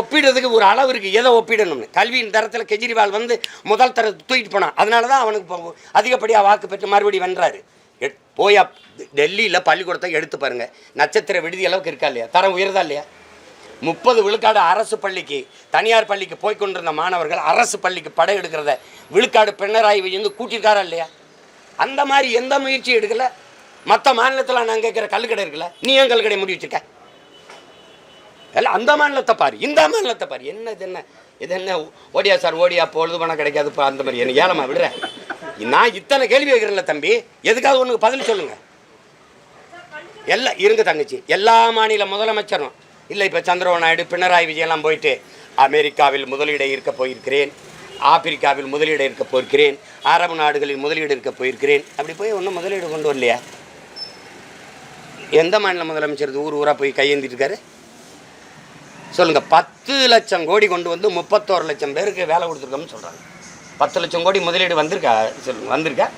ஒப்பிடுறதுக்கு ஒரு அளவு இருக்குது எதை ஒப்பிடணும்னு? கல்வியின் தரத்தில் கெஜ்ரிவால் வந்து முதல் தர தூக்கிட்டு போனான். அதனால தான் அவனுக்கு அதிகப்படியாக வாக்கு பெற்று மறுபடியும் வென்றாரு. எட்- போய் டெல்லியில் பள்ளிக்கூடத்தை எடுத்து பாருங்கள் நட்சத்திர விடுதி அளவுக்கு இருக்கா இல்லையா? தரம் உயர்தா இல்லையா? முப்பது விழுக்காடு அரசு பள்ளிக்கு தனியார் பள்ளிக்கு போய் கொண்டிருந்த மாணவர்கள் அரசு பள்ளிக்கு படம் எடுக்கிறத விழுக்காடு பினராயி விஜயந்து கூட்டியிருக்காரா இல்லையா? அந்த மாதிரி எந்த முயற்சியும் எடுக்கலை. மற்ற மாநிலத்தில் நான் கேட்குற கல்லுக்கடை இருக்குல்ல நீ ஏன் கல்லுக்கடை முடி வச்சுருக்க? எல்லாம் அந்த மாநிலத்தை பாரு இந்த மாநிலத்தை பாரு. என்ன இது என்ன இது என்ன ஓடியா சார் ஓடியா பொழுது பணம் கிடைக்காது அந்த மாதிரி. என்ன ஏழமா விடுற நான் இத்தனை கேள்வி வைக்கிறேன்ல தம்பி. எதுக்காவது ஒன்றுக்கு பதில் சொல்லுங்க. எல்லாம் இருங்க தங்கச்சி. எல்லா மாநில முதலமைச்சரும். இல்லை இப்போ சந்திரபாபு நாயுடு பினராயி விஜயெல்லாம் போயிட்டு அமெரிக்காவில் முதலீடை இருக்க போயிருக்கிறேன். ஆப்பிரிக்காவில் முதலீடு இருக்க போயிருக்கிறேன். அரபு நாடுகளில் முதலீடு இருக்க போயிருக்கிறேன். அப்படி போய் ஒன்றும் முதலீடு கொண்டு வரலையா? எந்த மாநில முதலமைச்சர் ஊர் ஊராக போய் கையேந்திட்டு இருக்காரு? சொல்லுங்க பத்து லட்சம் கோடி கொண்டு வந்து முப்பத்தோரு லட்சம் பேருக்கு வேலை கொடுத்துருக்கோம்னு சொல்கிறாங்க பத்து லட்சம் கோடி முதலீடு வந்திருக்கா? சொல் வந்திருக்கா?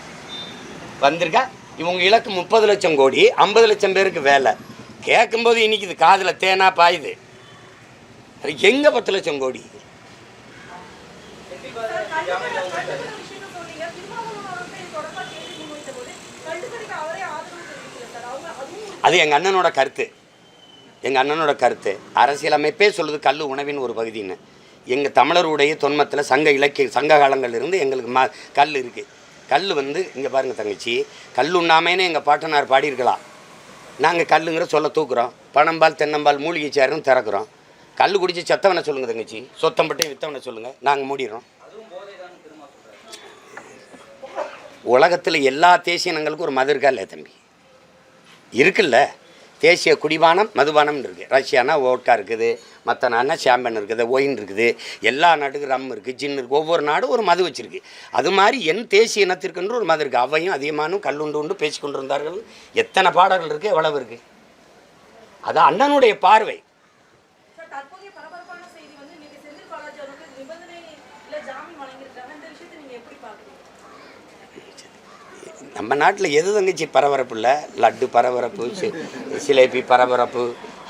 வந்திருக்கா? இவங்க இலக்கு முப்பது லட்சம் கோடி ஐம்பது லட்சம் பேருக்கு வேலை. கேட்கும்போது இன்னைக்கு இது காதில் தேனா பாயுது. அது எங்கே பத்து லட்சம் கோடி? அது எங்கள் அண்ணனோட கருத்து. எங்கள் அண்ணனோட கருத்து. அரசியலமைப்பே சொல்லுது கல் உணவின் ஒரு பகுதின்னு. எங்கள் தமிழருடைய தொன்மத்தில் சங்க இலக்கிய சங்க காலங்கள்லேருந்து எங்களுக்கு ம கல் இருக்குது கல் வந்து இங்கே பாருங்கள் தங்கச்சி கல் உண்ணாமேன்னு எங்கள் பாட்டனார் பாடியிருக்கலாம். நாங்கள் கல்லுங்கிற சொல்ல தூக்குறோம். பணம்பால் தென்னம்பால் மூலிகை சேரும் திறக்கிறோம். கல் குடித்து செத்தவனை சொல்லுங்கள் தங்கச்சி. சொத்தம்பட்டையும் வித்தவனை சொல்லுங்கள் நாங்கள் மூடிடுறோம். உலகத்தில் எல்லா தேசியனங்களுக்கும் ஒரு மது இருக்கா இல்லையா தம்பி. இருக்குல்ல? தேசிய குடிபானம் மதுபானம் இருக்குது ரஷ்யானா ஓட்கா இருக்குது மற்ற நாடுனா சாம்பன் இருக்குது ஒயின் இருக்குது எல்லா நாட்டுக்கும் ரம் இருக்குது ஜின் இருக்குது ஒவ்வொரு நாடும் ஒரு மது வச்சுருக்கு. அது மாதிரி என் தேசிய இனத்திற்கென்று ஒரு மது இருக்குது அவையும் அதிகமானும் கல்லுண்டு உண்டு பேசி கொண்டு இருந்தார்கள் எத்தனை பாடல்கள் இருக்குது எவ்வளவு இருக்குது அது அண்ணனுடைய பார்வை. நம்ம நாட்டில் எது தங்கச்சி பரபரப்பு இல்லை? லட்டு பரபரப்பு சிலேபி பரபரப்பு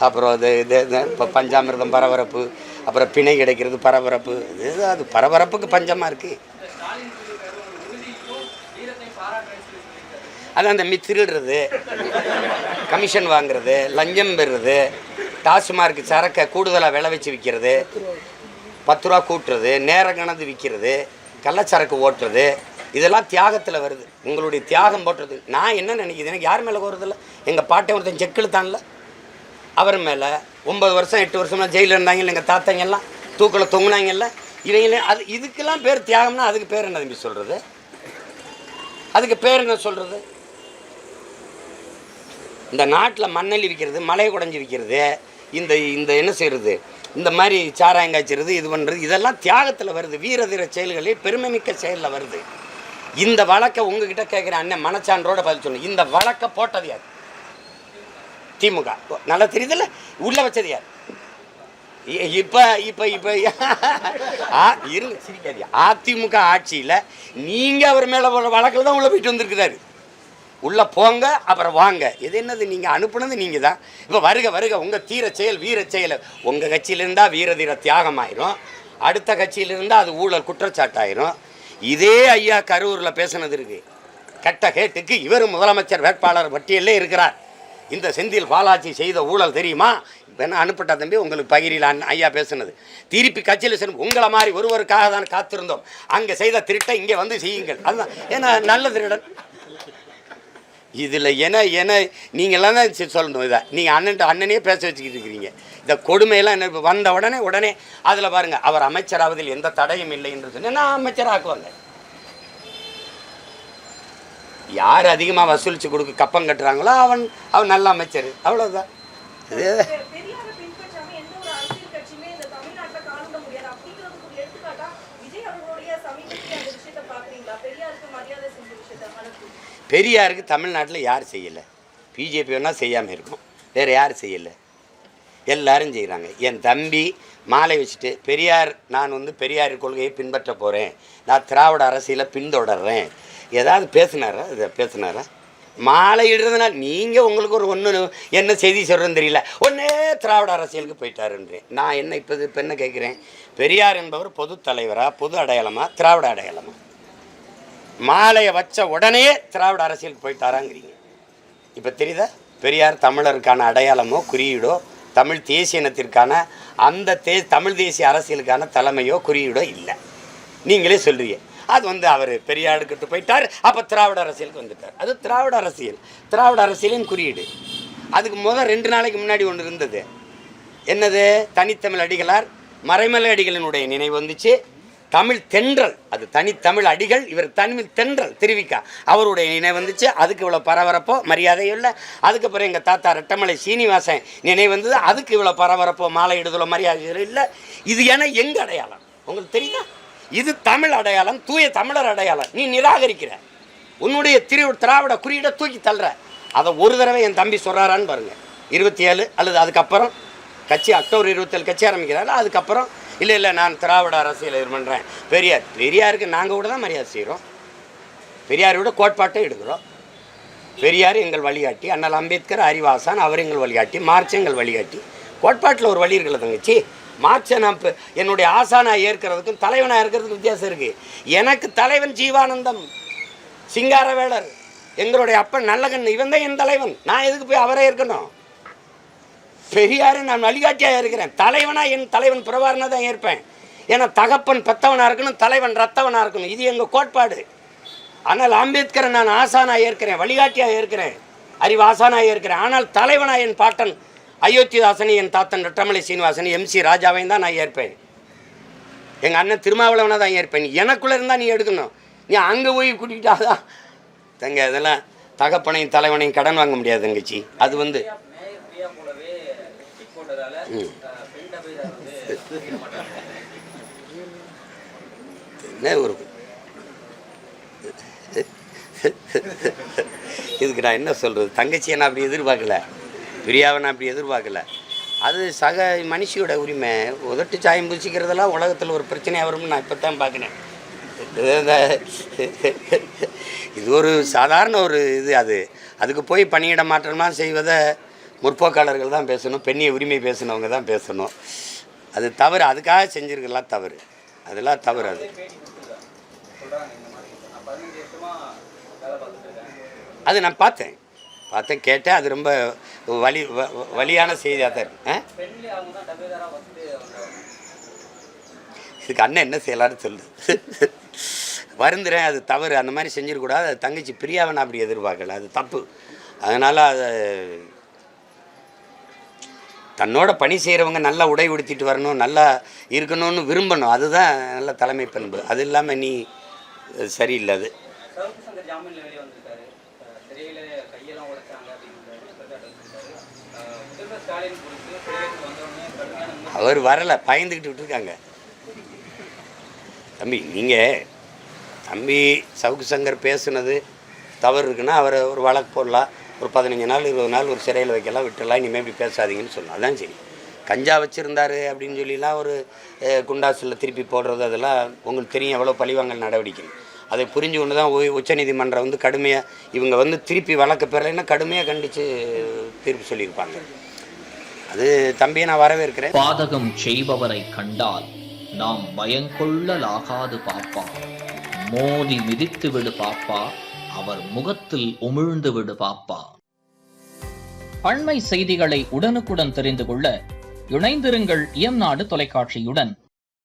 அப்புறம் அது இது இது இப்போ பஞ்சாமிர்தம் பரபரப்பு அப்புறம் பிணை கிடைக்கிறது பரபரப்பு. இது அது பரபரப்புக்கு பஞ்சமாக இருக்குது அது அந்த மி திருடுறது கமிஷன் வாங்குறது லஞ்சம் பெறுறது டாஸ்மார்க் சரக்கை கூடுதலாக விளை வச்சு விற்கிறது பத்து ரூபா கூட்டுறது நேரம் கணந்து விற்கிறது கள்ளச்சரக்கு ஓட்டுறது இதெல்லாம் தியாகத்தில் வருது. உங்களுடைய தியாகம் போட்டுறது நான் என்ன நினைக்கிது எனக்கு யார் மேலே கோருதில்ல எங்கள் பாட்டை ஒருத்தன் செக் இழுத்தான்ல. அவர் மேலே ஒம்பது வருஷம் எட்டு வருஷம்லாம் ஜெயிலில் இருந்தாங்கல்ல எங்கள் தாத்தாங்க எல்லாம் தூக்கில் தொங்குனாங்கல்ல. இவங்களே அது இதுக்கெல்லாம் பேர் தியாகம்னா அதுக்கு பேர் என்ன தம்பி சொல்கிறது அதுக்கு பேர் என்ன சொல்கிறது இந்த நாட்டில் மண்ணெல்லி விற்கிறது மலையை குடஞ்சி விற்கிறது இந்த இந்த என்ன செய்கிறது இந்த மாதிரி சாராயம் காய்ச்சிறது இது பண்ணுறது இதெல்லாம் தியாகத்தில் வருது. வீரதீர செயல்களில் பெருமைமிக்க செயலில் வருது. இந்த வழக்கை உங்ககிட்ட கேட்குற அண்ணன் மனச்சான்றோட பதில் சொல்லணும் இந்த வழக்கை போட்டது யார்? திமுக. நல்லா தெரியுதுல்ல? உள்ள வச்சது யார்? இப்போ இப்போ இப்போ ஆ, இருங்க சிரிக்காதீங்க. அதிமுக ஆட்சியில் நீங்கள் அவர் மேலே உள்ள வழக்கில் தான் உள்ளே போயிட்டு வந்திருக்கிறாரு. உள்ள போங்க அப்புறம் வாங்க. இது என்னது? நீங்கள் அனுப்புனது நீங்கள் தான். இப்போ வருக வருக. உங்கள் தீர செயல் வீர செயல். உங்கள் கட்சியிலிருந்தால் வீர தீர தியாகம் ஆயிரும் அடுத்த கட்சியிலிருந்தால் அது ஊழல் குற்றச்சாட்டாயிரும். இதே ஐயா கரூரில் பேசினது இருக்கு. கட்ட கேட்டுக்கு இவர் முதலமைச்சர் வேட்பாளர் பட்டியலே இருக்கிறார். இந்த செந்தில் பாலாஜி செய்த ஊழல் தெரியுமா? வேணா அனுப்பிட்டா தம்பி உங்களுக்கு பகிரில் அண்ணன் ஐயா பேசுனது. திருப்பி கட்சியில் சென்று உங்களை மாதிரி ஒருவருக்காக தான் காத்திருந்தோம். அங்கே செய்த திருட்டை இங்கே வந்து செய்யுங்கள். அதுதான். ஏன்னா நல்ல திருடன். இதில் என என நீங்களாம் தான் சொல்லணும் இதை. நீங்கள் அண்ணன் அண்ணனே பேச வச்சுக்கிட்டு இருக்கிறீங்க. இந்த கொடுமையெல்லாம் என்ன வந்த உடனே உடனே அதில் பாருங்கள் அவர் அமைச்சராவதில் எந்த தடையும் இல்லை என்று சொன்னால் நான் அமைச்சராக்குவாங்க. யார் அதிகமாக வசூலித்து கொடுக்க கப்பம் கட்டுறாங்களோ அவன் அவன் நல்ல அமைச்சர். அவ்வளோதான் இது பெரியாருக்கு தமிழ்நாட்டில் யார் செய்யலை? பிஜேபி வேணால் செய்யாமல் இருக்கும். வேறு யார் செய்யலை? எல்லாரும் செய்கிறாங்க என் தம்பி மாலை வச்சுட்டு பெரியார் நான் வந்து பெரியார் கொள்கையை பின்பற்ற போகிறேன் நான் திராவிட அரசியலை பின்தொடர்றேன். ஏதாவது பேசுனாரா? இதை பேசினாரா? மாலை இடுறதுனால நீங்கள் உங்களுக்கு ஒரு ஒன்று என்ன செய்தி சொல்கிறேன்னு தெரியல. ஒன்றே திராவிட அரசியலுக்கு போயிட்டாருன்றேன். நான் என்ன இப்போ இப்போ என்ன கேட்குறேன்? பெரியார் என்பவர் பொது தலைவராக பொது அடையாளமா? திராவிட அடையாளமாக மாலையை வச்ச உடனே திராவிட அரசியலுக்கு போயிட்டாராங்கிறீங்க. இப்போ தெரியுதா? பெரியார் தமிழருக்கான அடையாளமோ குறியீடோ தமிழ் தேசிய இனத்திற்கான அந்த தே தமிழ் தேசிய அரசியலுக்கான தலைமையோ குறியீடோ இல்லை. நீங்களே சொல்றீங்க. அது வந்து அவர் பெரியாருக்கிட்ட போயிட்டார் அப்போ திராவிட அரசியலுக்கு வந்துட்டார். அது திராவிட அரசியல். திராவிட அரசியலின் குறியீடு. அதுக்கு முதல் ரெண்டு நாளைக்கு முன்னாடி ஒன்று இருந்தது. என்னது? தனித்தமிழ் அடிகளார் மறைமலை அடிகளினுடைய நினைவு வந்துச்சு. தமிழ் தென்றல். அது தனித்தமிழ் அடிகள் இவர் தமிழ் தென்றல் திருவிக்கா. அவருடைய நினைவு வந்துச்சு அதுக்கு இவ்வளோ பரபரப்போ மரியாதையும் இல்லை. அதுக்கப்புறம் எங்கள் தாத்தா ரெட்டமலை சீனிவாசன் நினைவு வந்தது அதுக்கு இவ்வளோ பரபரப்போ மாலை இடுதலோ மரியாதை இல்லை. இது ஏன்னா எங்க அடையாளம்? உங்களுக்கு தெரியுதா? இது தமிழ் அடையாளம் தூய தமிழர் அடையாளம். நீ நிராகரிக்கிற. உன்னுடைய திரு திராவிட குறியீடை தூக்கி தள்ளுற. அதை ஒரு தடவை என் தம்பி சொல்கிறாரான்னு பாருங்க. இருபத்தி ஏழு அல்லது அதுக்கப்புறம் கட்சி அக்டோபர் இருபத்தேழு கட்சி ஆரம்பிக்கிறாரு அதுக்கப்புறம் இல்லை இல்லை நான் திராவிட அரசியல் இது பண்ணுறேன் பெரியார் பெரியாருக்கு நாங்கள் கூட தான் மரியாதை செய்கிறோம் பெரியார் விட கோட்பாட்டை எடுக்கிறோம். பெரியார் எங்கள் வழிகாட்டி அண்ணல் அம்பேத்கர் அறிவாசான் அவர் எங்கள் வழிகாட்டி மார்ச் எங்கள் வழிகாட்டி. கோட்பாட்டில் ஒரு வழி இருக்குல்ல தங்கச்சி? மார்ச்சை நான் என்னுடைய ஆசானாக ஏற்கிறதுக்கும் தலைவனாக இருக்கிறதுக்கும் வித்தியாசம் இருக்குது எனக்கு தலைவன் ஜீவானந்தம் சிங்காரவேலர் எங்களுடைய அப்பன் நல்லகன் இவன் தான் என் தலைவன். நான் எதுக்கு போய் அவரே இருக்கணும் பெரியாரு நான் வழிகாட்டியாக இருக்கிறேன். தலைவனா என் தலைவன் பிரபாரனாக தான் ஏற்பேன். ஏன்னா தகப்பன் பெத்தவனாக இருக்கணும் தலைவன் ரத்தவனாக இருக்கணும். இது எங்கள் கோட்பாடு. ஆனால் அம்பேத்கரை நான் ஆசானாக ஏற்கிறேன் வழிகாட்டியாக ஏற்கிறேன். அறிவு ஆசானாக ஏற்கிறேன். ஆனால் தலைவனாக என் பாட்டன் அயோத்திதாசனி என் தாத்தன் ரெட்டமலை சீனிவாசன் எம்சி ராஜாவையும் தான் நான் ஏற்பேன். எங்கள் அண்ணன் திருமாவளவனாக தான் ஏற்பேன். எனக்குள்ளே இருந்தால் நீ எடுக்கணும். நீ அங்கே போய் கூட்டிக்கிட்டாதான். தங்க இதெல்லாம் தகப்பனையும் தலைவனையும் கடன் வாங்க முடியாது தங்கச்சி. அது வந்து என்ன ஒரு இதுக்கு நான் என்ன சொல்கிறது தங்கச்சியை நான் அப்படி எதிர்பார்க்கல? பிரியாவை நான் அப்படி எதிர்பார்க்கல. அது சக மனுஷியோட உரிமை. உதட்டு சாயம் பூசிக்கிறதெல்லாம் உலகத்தில் ஒரு பிரச்சனையாக வரும்னு நான் இப்போ தான் பார்க்குறேன் இது ஒரு சாதாரண ஒரு இது அது. அதுக்கு போய் பணியிட மாற்றமாக செய்வதை முற்போக்காளர்கள் தான் பேசணும் பெண்ணிய உரிமை பேசினவங்க தான் பேசணும். அது தவறு அதுக்காக செஞ்சிருக்கலாம் தவறு. அதெல்லாம் தவறு அது. அது நான் பார்த்தேன். பார்த்தேன் கேட்டேன் அது ரொம்ப வலி வ- வ- வலியான செய்தியாக தான் இதுக்கு அண்ணன் என்ன செய்யலாம்னு சொல்லு. வருந்துறேன் அது தவறு அந்த மாதிரி செஞ்சிடக்கூடாது. அது தங்கச்சி பிரியாவை நான் அப்படி எதிர்பார்க்கல அது தப்பு. அதனால் அதை தன்னோட பணி செய்கிறவங்க நல்லா உடை உடுத்திட்டு வரணும் நல்லா இருக்கணும்னு விரும்பணும். அதுதான் நல்ல தலைமை பண்பு. அது இல்லாமல் நீ சரியில்லை அது. அவர் வரலை பயந்துக்கிட்டு விட்டுருக்காங்க. தம்பி நீங்கள் தம்பி சவுக்கு சங்கர் பேசுனது தவறு இருக்குன்னா அவரை ஒரு வழக்கு போடலாம். ஒரு பதினஞ்சு நாள் இருபது நாள் ஒரு சிறையில் வைக்கலாம் விட்டுடலாம் இனிமேல் இப்படி பேசாதீங்கன்னு சொல்லலாம் அதான் சரி. கஞ்சா வச்சுருந்தாரு அப்படின்னு சொல்லிலாம் ஒரு குண்டாசில் திருப்பி போடுறது அதெல்லாம் உங்களுக்கு தெரியும் எவ்வளோ பழிவாங்கல் நடவடிக்கை. அதை புரிஞ்சு கொண்டு தான் உ- உச்சநீதிமன்றம் வந்து கடுமையாக இவங்க வந்து திருப்பி வழக்கு பெறலைன்னா கடுமையாக கண்டித்து தீர்ப்பு சொல்லியிருப்பாங்க. அது தம்பியை நான் வரவேற்கிறேன். பாதகம் செய்பவரை கண்டால் நாம் பயங்கொள்ளலாகாது பாப்பா. மோதி மிதித்து விடு பாப்பா. அவர் முகத்தில் உமிழ்ந்து விடு பாப்பா. அண்மை செய்திகளை உடனுக்குடன் தெரிந்து கொள்ள இணைந்திருங்கள் இயம்நாடு தொலைக்காட்சியுடன்.